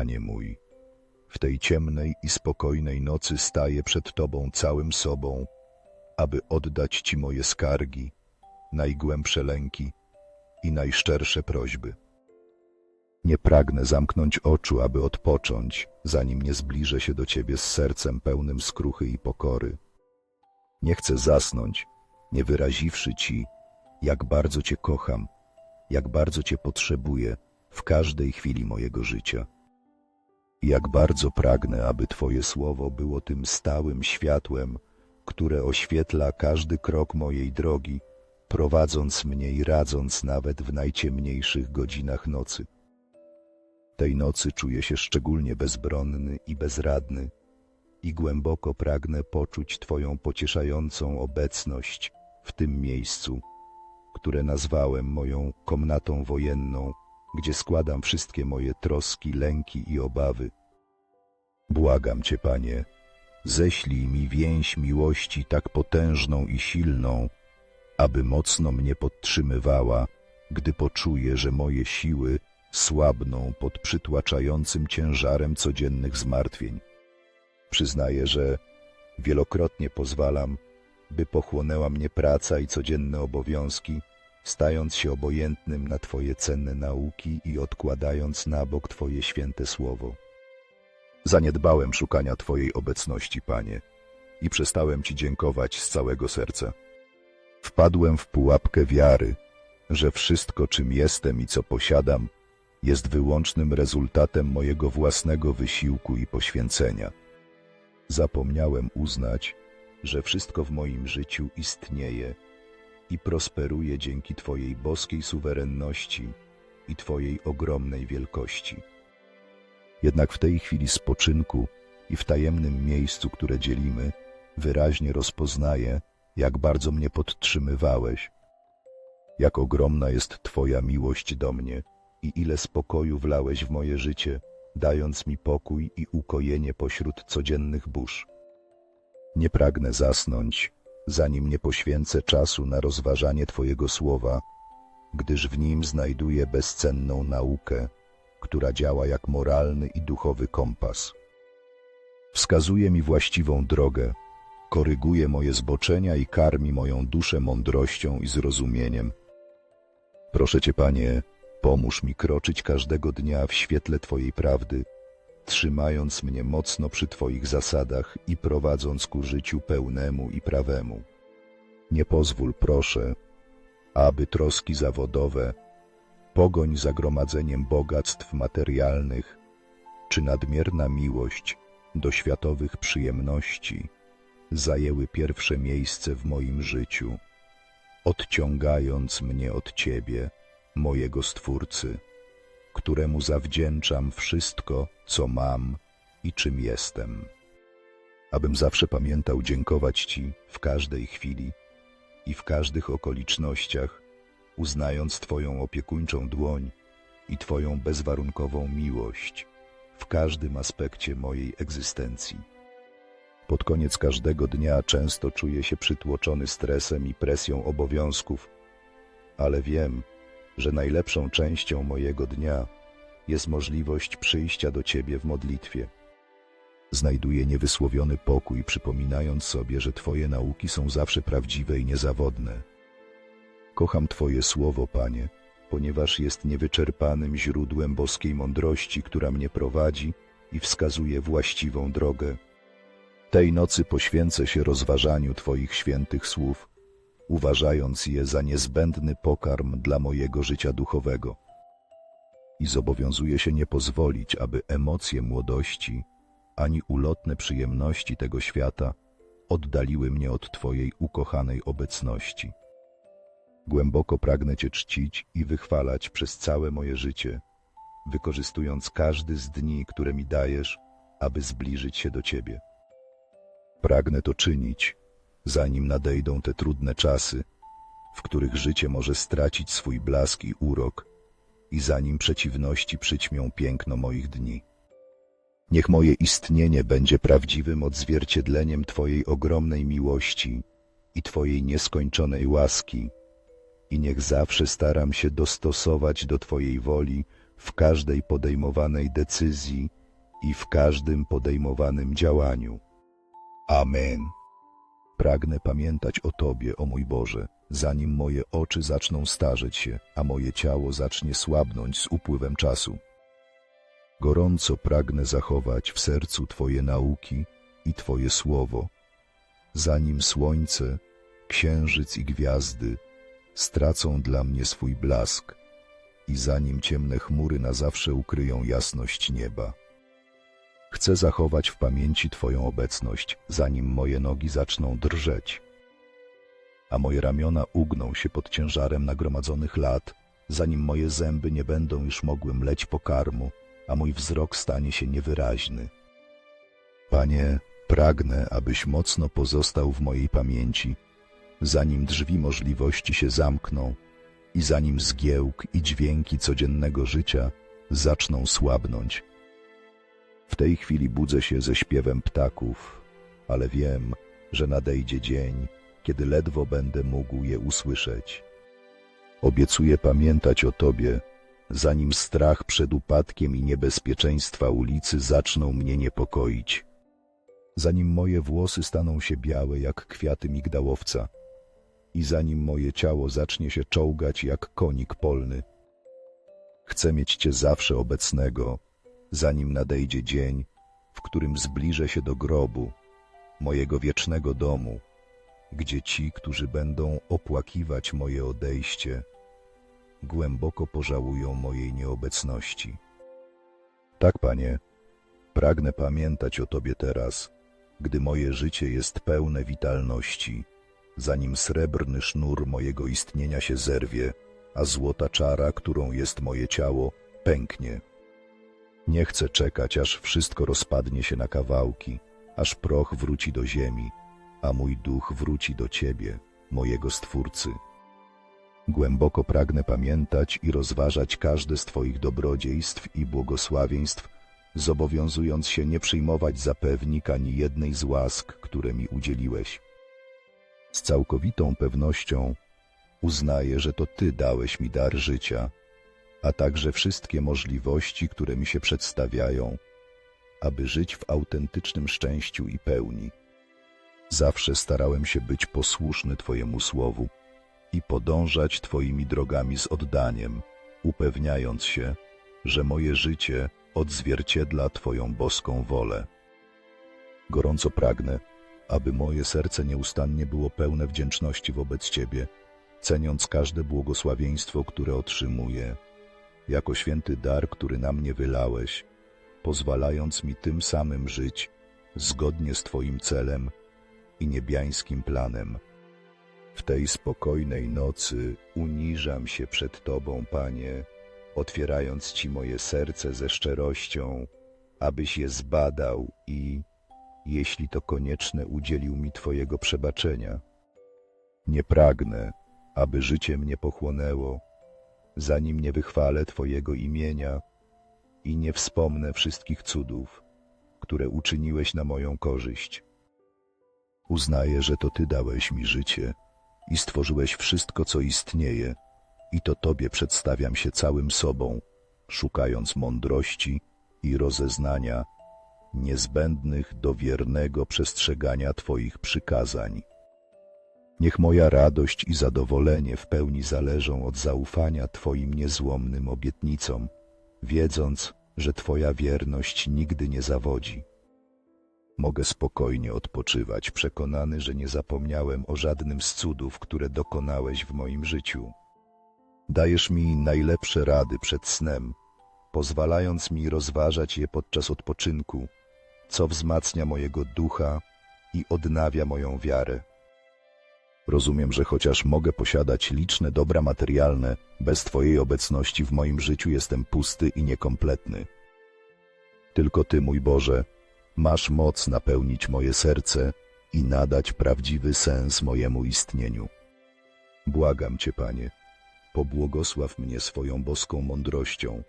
Panie mój. W tej ciemnej i spokojnej nocy staję przed Tobą całym sobą, aby oddać Ci moje skargi, najgłębsze lęki i najszczersze prośby. Nie pragnę zamknąć oczu, aby odpocząć, zanim nie zbliżę się do Ciebie z sercem pełnym skruchy i pokory. Nie chcę zasnąć, nie wyraziwszy Ci, jak bardzo Cię kocham, jak bardzo Cię potrzebuję w każdej chwili mojego życia. Jak bardzo pragnę, aby Twoje słowo było tym stałym światłem, które oświetla każdy krok mojej drogi, prowadząc mnie i radząc nawet w najciemniejszych godzinach nocy. Tej nocy czuję się szczególnie bezbronny i bezradny i głęboko pragnę poczuć Twoją pocieszającą obecność w tym miejscu, które nazwałem moją komnatą wojenną, gdzie składam wszystkie moje troski, lęki i obawy. Błagam Cię, Panie, ześlij mi więź miłości tak potężną i silną, aby mocno mnie podtrzymywała, gdy poczuję, że moje siły słabną pod przytłaczającym ciężarem codziennych zmartwień. Przyznaję, że wielokrotnie pozwalam, by pochłonęła mnie praca i codzienne obowiązki, stając się obojętnym na Twoje cenne nauki i odkładając na bok Twoje święte słowo. Zaniedbałem szukania Twojej obecności, Panie, i przestałem Ci dziękować z całego serca. Wpadłem w pułapkę wiary, że wszystko, czym jestem i co posiadam, jest wyłącznym rezultatem mojego własnego wysiłku i poświęcenia. Zapomniałem uznać, że wszystko w moim życiu istnieje i prosperuje dzięki Twojej boskiej suwerenności i Twojej ogromnej wielkości. Jednak w tej chwili spoczynku i w tajemnym miejscu, które dzielimy, wyraźnie rozpoznaję, jak bardzo mnie podtrzymywałeś, jak ogromna jest Twoja miłość do mnie i ile spokoju wlałeś w moje życie, dając mi pokój i ukojenie pośród codziennych burz. Nie pragnę zasnąć, zanim nie poświęcę czasu na rozważanie Twojego słowa, gdyż w nim znajduję bezcenną naukę, która działa jak moralny i duchowy kompas. Wskazuje mi właściwą drogę, koryguje moje zboczenia i karmi moją duszę mądrością i zrozumieniem. Proszę Cię, Panie, pomóż mi kroczyć każdego dnia w świetle Twojej prawdy, trzymając mnie mocno przy Twoich zasadach i prowadząc ku życiu pełnemu i prawemu. Nie pozwól, proszę, aby troski zawodowe, pogoń za gromadzeniem bogactw materialnych, czy nadmierna miłość do światowych przyjemności zajęły pierwsze miejsce w moim życiu, odciągając mnie od Ciebie, mojego Stwórcy, któremu zawdzięczam wszystko, co mam i czym jestem. Abym zawsze pamiętał dziękować Ci w każdej chwili i w każdych okolicznościach, uznając Twoją opiekuńczą dłoń i Twoją bezwarunkową miłość w każdym aspekcie mojej egzystencji. Pod koniec każdego dnia często czuję się przytłoczony stresem i presją obowiązków, ale wiem, że najlepszą częścią mojego dnia jest możliwość przyjścia do Ciebie w modlitwie. Znajduję niewysłowiony pokój, przypominając sobie, że Twoje nauki są zawsze prawdziwe i niezawodne. Kocham Twoje słowo, Panie, ponieważ jest niewyczerpanym źródłem boskiej mądrości, która mnie prowadzi i wskazuje właściwą drogę. Tej nocy poświęcę się rozważaniu Twoich świętych słów, uważając je za niezbędny pokarm dla mojego życia duchowego. I zobowiązuję się nie pozwolić, aby emocje młodości ani ulotne przyjemności tego świata oddaliły mnie od Twojej ukochanej obecności. Głęboko pragnę Cię czcić i wychwalać przez całe moje życie, wykorzystując każdy z dni, które mi dajesz, aby zbliżyć się do Ciebie. Pragnę to czynić, zanim nadejdą te trudne czasy, w których życie może stracić swój blask i urok i zanim przeciwności przyćmią piękno moich dni. Niech moje istnienie będzie prawdziwym odzwierciedleniem Twojej ogromnej miłości i Twojej nieskończonej łaski i niech zawsze staram się dostosować do Twojej woli w każdej podejmowanej decyzji i w każdym podejmowanym działaniu. Amen. Pragnę pamiętać o Tobie, o mój Boże, zanim moje oczy zaczną starzeć się, a moje ciało zacznie słabnąć z upływem czasu. Gorąco pragnę zachować w sercu Twoje nauki i Twoje słowo, zanim słońce, księżyc i gwiazdy stracą dla mnie swój blask i zanim ciemne chmury na zawsze ukryją jasność nieba. Chcę zachować w pamięci Twoją obecność, zanim moje nogi zaczną drżeć, a moje ramiona ugną się pod ciężarem nagromadzonych lat, zanim moje zęby nie będą już mogły mleć pokarmu, a mój wzrok stanie się niewyraźny. Panie, pragnę, abyś mocno pozostał w mojej pamięci, zanim drzwi możliwości się zamkną i zanim zgiełk i dźwięki codziennego życia zaczną słabnąć. W tej chwili budzę się ze śpiewem ptaków, ale wiem, że nadejdzie dzień, kiedy ledwo będę mógł je usłyszeć. Obiecuję pamiętać o Tobie, zanim strach przed upadkiem i niebezpieczeństwa ulicy zaczną mnie niepokoić. Zanim moje włosy staną się białe jak kwiaty migdałowca i zanim moje ciało zacznie się czołgać jak konik polny. Chcę mieć Cię zawsze obecnego, zanim nadejdzie dzień, w którym zbliżę się do grobu, mojego wiecznego domu, gdzie ci, którzy będą opłakiwać moje odejście, głęboko pożałują mojej nieobecności. Tak, Panie, pragnę pamiętać o Tobie teraz, gdy moje życie jest pełne witalności, zanim srebrny sznur mojego istnienia się zerwie, a złota czara, którą jest moje ciało, pęknie. Nie chcę czekać, aż wszystko rozpadnie się na kawałki, aż proch wróci do ziemi, a mój duch wróci do Ciebie, mojego Stwórcy. Głęboko pragnę pamiętać i rozważać każde z Twoich dobrodziejstw i błogosławieństw, zobowiązując się nie przyjmować za pewnik ani jednej z łask, które mi udzieliłeś. Z całkowitą pewnością uznaję, że to Ty dałeś mi dar życia, a także wszystkie możliwości, które mi się przedstawiają, aby żyć w autentycznym szczęściu i pełni. Zawsze starałem się być posłuszny Twojemu słowu i podążać Twoimi drogami z oddaniem, upewniając się, że moje życie odzwierciedla Twoją boską wolę. Gorąco pragnę, aby moje serce nieustannie było pełne wdzięczności wobec Ciebie, ceniąc każde błogosławieństwo, które otrzymuję, jako święty dar, który na mnie wylałeś, pozwalając mi tym samym żyć zgodnie z Twoim celem i niebiańskim planem. W tej spokojnej nocy uniżam się przed Tobą, Panie, otwierając Ci moje serce ze szczerością, abyś je zbadał i, jeśli to konieczne, udzielił mi Twojego przebaczenia. Nie pragnę, aby życie mnie pochłonęło, zanim nie wychwalę Twojego imienia i nie wspomnę wszystkich cudów, które uczyniłeś na moją korzyść. Uznaję, że to Ty dałeś mi życie i stworzyłeś wszystko, co istnieje, i to Tobie przedstawiam się całym sobą, szukając mądrości i rozeznania niezbędnych do wiernego przestrzegania Twoich przykazań. Niech moja radość i zadowolenie w pełni zależą od zaufania Twoim niezłomnym obietnicom, wiedząc, że Twoja wierność nigdy nie zawodzi. Mogę spokojnie odpoczywać, przekonany, że nie zapomniałem o żadnym z cudów, które dokonałeś w moim życiu. Dajesz mi najlepsze rady przed snem, pozwalając mi rozważać je podczas odpoczynku, co wzmacnia mojego ducha i odnawia moją wiarę. Rozumiem, że chociaż mogę posiadać liczne dobra materialne, bez Twojej obecności w moim życiu jestem pusty i niekompletny. Tylko Ty, mój Boże, masz moc napełnić moje serce i nadać prawdziwy sens mojemu istnieniu. Błagam Cię, Panie, pobłogosław mnie swoją boską mądrością,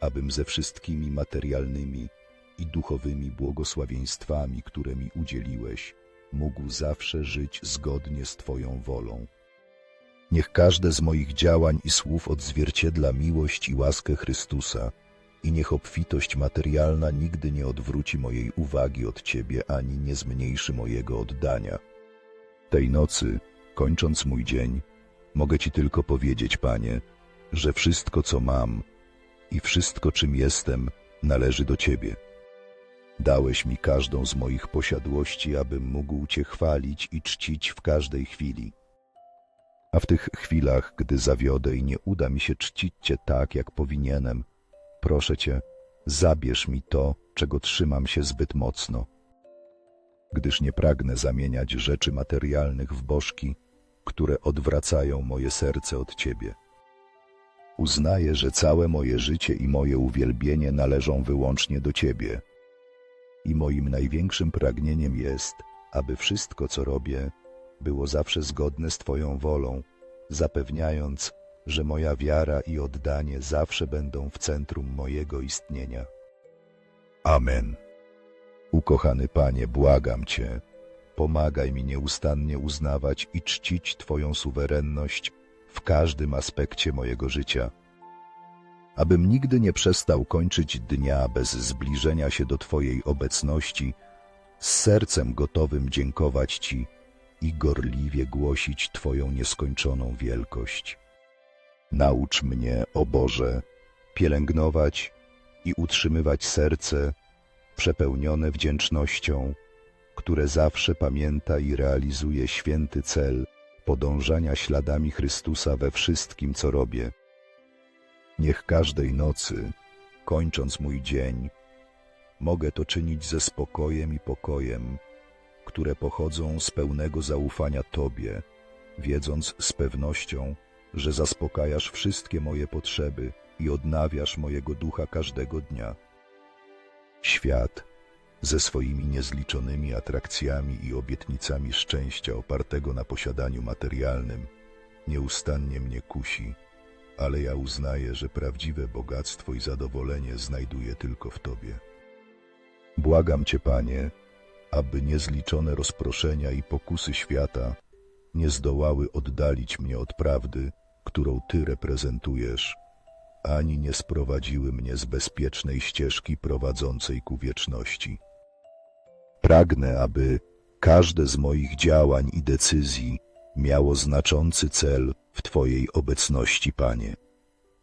abym ze wszystkimi materialnymi i duchowymi błogosławieństwami, które mi udzieliłeś, mógł zawsze żyć zgodnie z Twoją wolą. Niech każde z moich działań i słów odzwierciedla miłość i łaskę Chrystusa i niech obfitość materialna nigdy nie odwróci mojej uwagi od Ciebie ani nie zmniejszy mojego oddania. Tej nocy, kończąc mój dzień, mogę Ci tylko powiedzieć, Panie, że wszystko, co mam i wszystko, czym jestem, należy do Ciebie. Dałeś mi każdą z moich posiadłości, abym mógł Cię chwalić i czcić w każdej chwili. A w tych chwilach, gdy zawiodę i nie uda mi się czcić Cię tak, jak powinienem, proszę Cię, zabierz mi to, czego trzymam się zbyt mocno. Gdyż nie pragnę zamieniać rzeczy materialnych w bożki, które odwracają moje serce od Ciebie. Uznaję, że całe moje życie i moje uwielbienie należą wyłącznie do Ciebie. I moim największym pragnieniem jest, aby wszystko, co robię, było zawsze zgodne z Twoją wolą, zapewniając, że moja wiara i oddanie zawsze będą w centrum mojego istnienia. Amen. Ukochany Panie, błagam Cię, pomagaj mi nieustannie uznawać i czcić Twoją suwerenność w każdym aspekcie mojego życia. Abym nigdy nie przestał kończyć dnia bez zbliżenia się do Twojej obecności, z sercem gotowym dziękować Ci i gorliwie głosić Twoją nieskończoną wielkość. Naucz mnie, o Boże, pielęgnować i utrzymywać serce przepełnione wdzięcznością, które zawsze pamięta i realizuje święty cel podążania śladami Chrystusa we wszystkim, co robię. Niech każdej nocy, kończąc mój dzień, mogę to czynić ze spokojem i pokojem, które pochodzą z pełnego zaufania Tobie, wiedząc z pewnością, że zaspokajasz wszystkie moje potrzeby i odnawiasz mojego ducha każdego dnia. Świat ze swoimi niezliczonymi atrakcjami i obietnicami szczęścia opartego na posiadaniu materialnym nieustannie mnie kusi, ale ja uznaję, że prawdziwe bogactwo i zadowolenie znajduję tylko w Tobie. Błagam Cię, Panie, aby niezliczone rozproszenia i pokusy świata nie zdołały oddalić mnie od prawdy, którą Ty reprezentujesz, ani nie sprowadziły mnie z bezpiecznej ścieżki prowadzącej ku wieczności. Pragnę, aby każde z moich działań i decyzji miało znaczący cel w Twojej obecności, Panie,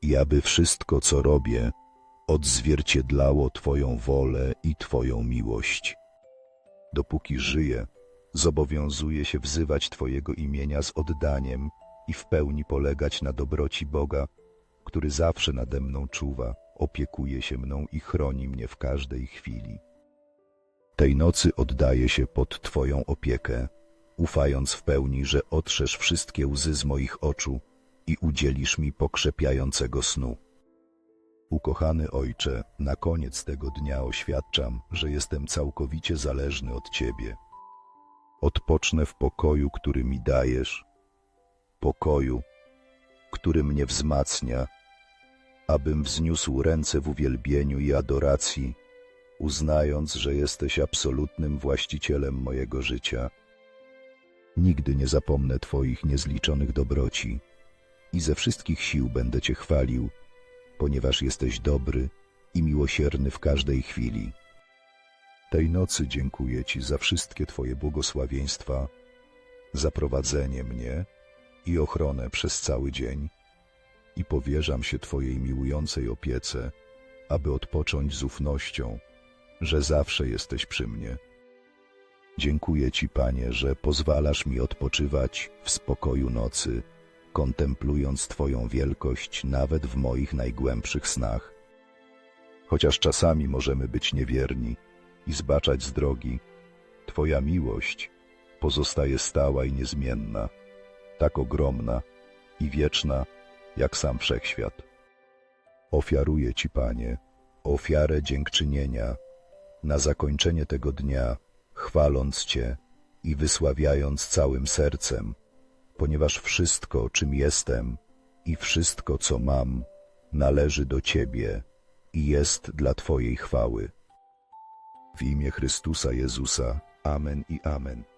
i aby wszystko, co robię, odzwierciedlało Twoją wolę i Twoją miłość. Dopóki żyję, zobowiązuję się wzywać Twojego imienia z oddaniem i w pełni polegać na dobroci Boga, który zawsze nade mną czuwa, opiekuje się mną i chroni mnie w każdej chwili. Tej nocy oddaję się pod Twoją opiekę, ufając w pełni, że otrzesz wszystkie łzy z moich oczu i udzielisz mi pokrzepiającego snu. Ukochany Ojcze, na koniec tego dnia oświadczam, że jestem całkowicie zależny od Ciebie. Odpocznę w pokoju, który mi dajesz, pokoju, który mnie wzmacnia, abym wzniósł ręce w uwielbieniu i adoracji, uznając, że jesteś absolutnym właścicielem mojego życia. Nigdy nie zapomnę Twoich niezliczonych dobroci i ze wszystkich sił będę Cię chwalił, ponieważ jesteś dobry i miłosierny w każdej chwili. Tej nocy dziękuję Ci za wszystkie Twoje błogosławieństwa, za prowadzenie mnie i ochronę przez cały dzień i powierzam się Twojej miłującej opiece, aby odpocząć z ufnością, że zawsze jesteś przy mnie. Dziękuję Ci, Panie, że pozwalasz mi odpoczywać w spokoju nocy, kontemplując Twoją wielkość nawet w moich najgłębszych snach. Chociaż czasami możemy być niewierni i zbaczać z drogi, Twoja miłość pozostaje stała i niezmienna, tak ogromna i wieczna, jak sam wszechświat. Ofiaruję Ci, Panie, ofiarę dziękczynienia na zakończenie tego dnia, chwaląc Cię i wysławiając całym sercem, ponieważ wszystko, czym jestem i wszystko, co mam, należy do Ciebie i jest dla Twojej chwały. W imię Chrystusa Jezusa. Amen i Amen.